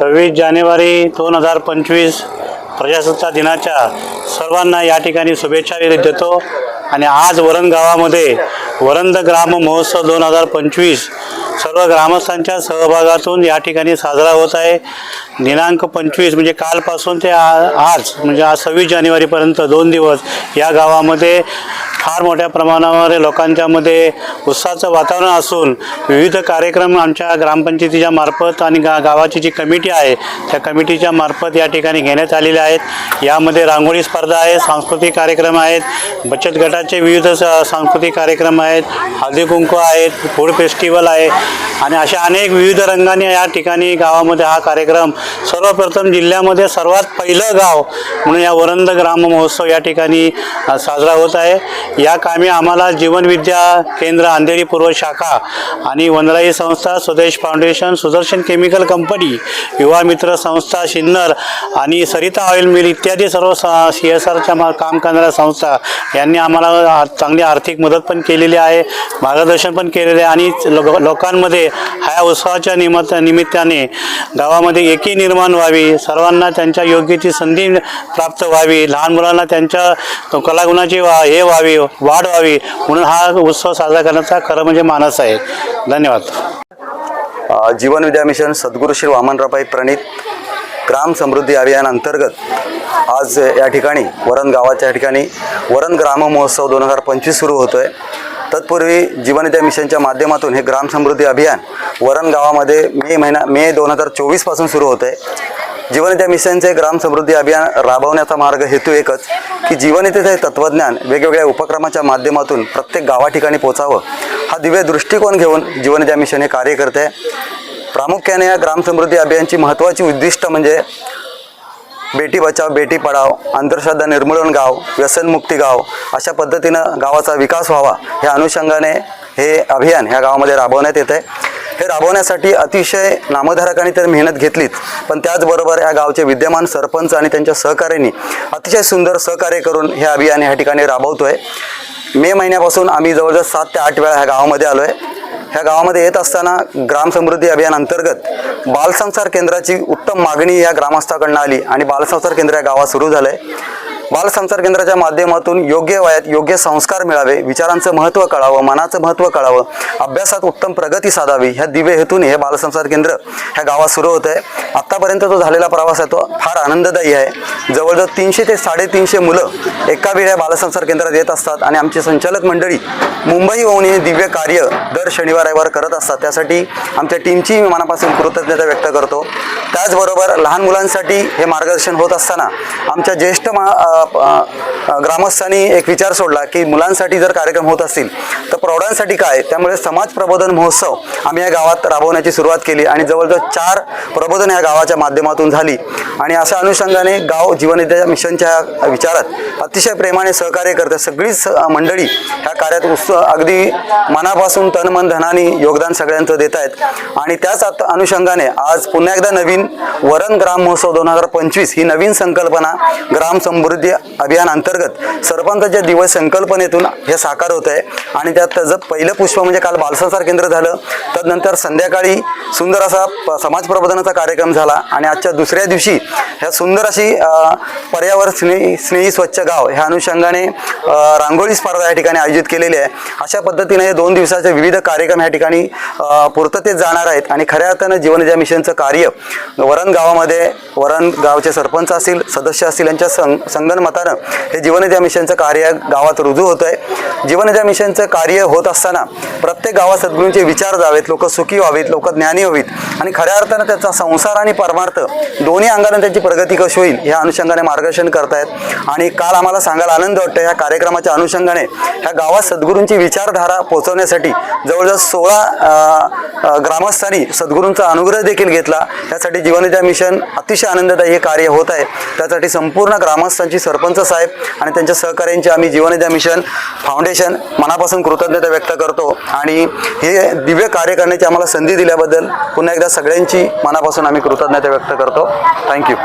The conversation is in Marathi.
सव्वीस जानेवारी दोन हजार पंचवीस प्रजासत्ताक दिनाच्या सर्वांना या ठिकाणी शुभेच्छा देतो आणि आज वरण गावामध्ये वरंद ग्राम महोत्सव दोन हजार पंचवीस सर्व ग्रामस्थांच्या सहभागातून या ठिकाणी साजरा होत आहे. दिनांक पंचवीस म्हणजे कालपासून ते आ- आज म्हणजे आज सव्वीस जानेवारीपर्यंत दोन दिवस या गावामध्ये फार मोठ्या प्रमाणावर लोकांच्यामध्ये उत्साहाचं वातावरण असून विविध कार्यक्रम आमच्या ग्रामपंचायतीच्या मार्फत आणि गा गावाची जी कमिटी आहे त्या कमिटीच्या मार्फत या ठिकाणी घेण्यात आलेले आहेत. यामध्ये रांगोळी स्पर्धा आहे सांस्कृतिक कार्यक्रम आहेत बचत गटाचे विविध स- सांस्कृतिक कार्यक्रम आहेत हळदी कुंकू आहेत फूड फेस्टिवल आहे आणि अशा अनेक विविध रंगाने या ठिकाणी गावामध्ये हा कार्यक्रम सर्वप्रथम जिल्ह्यामध्ये सर्वात पहिलं गाव म्हणून या वरंद ग्राम महोत्सव या ठिकाणी साजरा होत आहे. या कामी आम्हाला जीवनविद्या केंद्र अंधेरी पूर्व शाखा आणि वनराई संस्था Swadesh foundation Sudarshan chemical company Yuva Mitra संस्था शिन्नर आणि सरिता ऑइल मिल इत्यादी सर्व सी एस आरच्या मा काम करणाऱ्या संस्था यांनी आम्हाला चांगली आर्थिक मदत पण केलेली आहे मार्गदर्शन पण केलेले आहे आणि लो लोकांमध्ये ह्या उत्सवाच्या निमित्त निमित्ताने गावामध्ये एकी निर्माण व्हावी सर्वांना त्यांच्या योग्य ती संधी प्राप्त व्हावी लहान मुलांना त्यांच्या कलागुणाची वा हे व्हावी वाढ व्हावी म्हणून हा उत्सव साजरा करण्याचा खरं म्हणजे मानस आहे. धन्यवाद. जीवन विद्या मिशन सद्गुरू श्री वामनराबाई प्रणित ग्राम समृद्धी अभियान अंतर्गत आज या ठिकाणी वरण गावाच्या ठिकाणी वरण ग्राम महोत्सव दोन हजार पंचवीस सुरू होतो आहे तत्पूर्वी जीवन विद्या मिशनच्या माध्यमातून हे ग्राम समृद्धी अभियान वरण गावामध्ये मे महिना मे दोन हजार चोवीसपासून सुरू होतं आहे जीवनविद्या मिशनचे ग्राम समृद्धी अभियान राबवण्याचा मार्ग हेतू एकच की जीवनविद्येचे तत्त्वज्ञान वेगवेगळ्या उपक्रमाच्या माध्यमातून प्रत्येक गावाठिकाणी पोचावं. हा दिव्य दृष्टिकोन घेऊन जीवनविद्या मिशन हे कार्य करते प्रामुख्याने या ग्राम समृद्धी अभियानची महत्त्वाची उद्दिष्ट म्हणजे बेटी बचाव बेटी पढाव अंधश्रद्धा निर्मूलन गाव व्यसनमुक्ती गाव अशा पद्धतीनं गावाचा विकास व्हावा. ह्या अनुषंगाने हे अभियान ह्या गावामध्ये राबवण्यात येत आहे. हे राबवण्यासाठी अतिशय नामधारकांनी तर मेहनत घेतलीच पण त्याचबरोबर या गावचे विद्यमान सरपंच आणि त्यांच्या सहकार्यांनी अतिशय सुंदर सहकार्य करून हे अभियान ह्या ठिकाणी राबवतो आहे मे महिन्यापासून आम्ही जवळजवळ सात ते आठ वेळा ह्या गावामध्ये आलो आहे ह्या गावामध्ये येत असताना ग्राम समृद्धी अभियान अंतर्गत बालसंसार केंद्राची उत्तम मागणी या ग्रामस्थाकडनं आली आणि बालसंसार केंद्र या गावात सुरू झालं आहे बालसंसार केंद्राच्या माध्यमातून योग्य वयात योग्य संस्कार मिळावे विचारांचं महत्त्व कळावं मनाचं महत्त्व कळावं अभ्यासात उत्तम प्रगती साधावी ह्या दिव्य हेतून हे बालसंसार केंद्र ह्या गावात सुरू होतं आहे आत्तापर्यंत जो झालेला प्रवास आहे तो फार आनंददायी आहे. जवळजवळ तीनशे ते साडेतीनशे मुलं एका वेळी बालसंसार केंद्रात येत असतात आणि आमची संचालक मंडळी मुंबई होऊन हे दिव्य कार्य दर शनिवार रविवार करत असतात. त्यासाठी आमच्या टीमची मी मनापासून कृतज्ञता व्यक्त करतो. त्याचबरोबर लहान मुलांसाठी हे मार्गदर्शन होत असताना आमच्या ज्येष्ठ मा ग्रामस्थांनी एक विचार सोडला की मुलांसाठी जर कार्यक्रम होत असतील तर प्रौढांसाठी काय? त्यामुळे समाज प्रबोधन महोत्सव आम्ही या गावात राबवण्याची सुरुवात केली आणि जवळजवळ चार प्रबोधन या गावाच्या माध्यमातून झाली. आणि अशा अनुषंगाने गाव जीवनविद्या मिशनच्या विचारात अतिशय प्रेमाने सहकार्य करते सगळीच मंडळी ह्या कार्यात उत्स अगदी मनापासून तन मन धनाने योगदान सगळ्यांचं देत आहेत. आणि त्याच अनुषंगाने आज पुन्हा एकदा नवीन वरण ग्राम महोत्सव दोन हजार पंचवीस ही नवीन संकल्पना ग्राम समृद्धी अभियान अंतर्गत सरपंचाच्या दिवस संकल्पनेतून हे साकार होत आहे आणि त्यात त्याचं पहिलं पुष्प म्हणजे काल बालसंसार केंद्र झालं तदनंतर संध्याकाळी सुंदर असा समाज प्रबोधनाचा कार्यक्रम झाला. आणि आजच्या दुसऱ्या दिवशी ह्या सुंदर अशी पर्यावरण स्नेही स्नेही स्वच्छ गाव ह्या अनुषंगाने रांगोळी स्पर्धा या ठिकाणी आयोजित केलेली आहे. अशा पद्धतीने हे दोन दिवसाचे विविध कार्यक्रम या ठिकाणी पूर्ततेत जाणार आहेत. आणि खऱ्या अर्थानं जीवनजा मिशनचं कार्य वरण गावामध्ये वरण गावचे सरपंच असतील सदस्य असतील यांच्या सं संगनमतानं हे जीवनजा मिशनचं कार्य गावात रुजू होतं आहे जीवनजा मिशनचं कार्य होत असताना प्रत्येक गावात सद्गुरूंचे विचार जावेत लोक सुखी व्हावीत लोक ज्ञानी व्हावीत आणि खऱ्या अर्थानं त्याचा संसार आणि परमार्थ दोन्ही अंगाने त्यांची प्रगती कशी होईल ह्या अनुषंगाने मार्गदर्शन करतायत. आणि काल आम्हाला सांगायला आनंद वाटतो या कार्यक्रमाच्या अनुषंगाने ह्या गावात सद्गुरूंची विचारधारा पोहोचवण्यासाठी जवळजवळ सोळा ग्रामस्थांनी सद्गुरूंचा अनुग्रह देखील घेतला. त्यासाठी जीवनविद्या मिशन अतिशय आनंददायी हे कार्य होत आहे. त्यासाठी संपूर्ण ग्रामस्थांची सरपंच साहेब आणि त्यांच्या सहकार्यांचे आम्ही जीवनविद्या मिशन फाउंडेशन मनापासून कृतज्ञता व्यक्त करतो. आणि हे दिव्य कार्य करण्याची आम्हाला संधी दिल्याबद्दल पुन्हा एकदा सगळ्यांची मनापासून आम्ही कृतज्ञता व्यक्त करतो. थँक्यू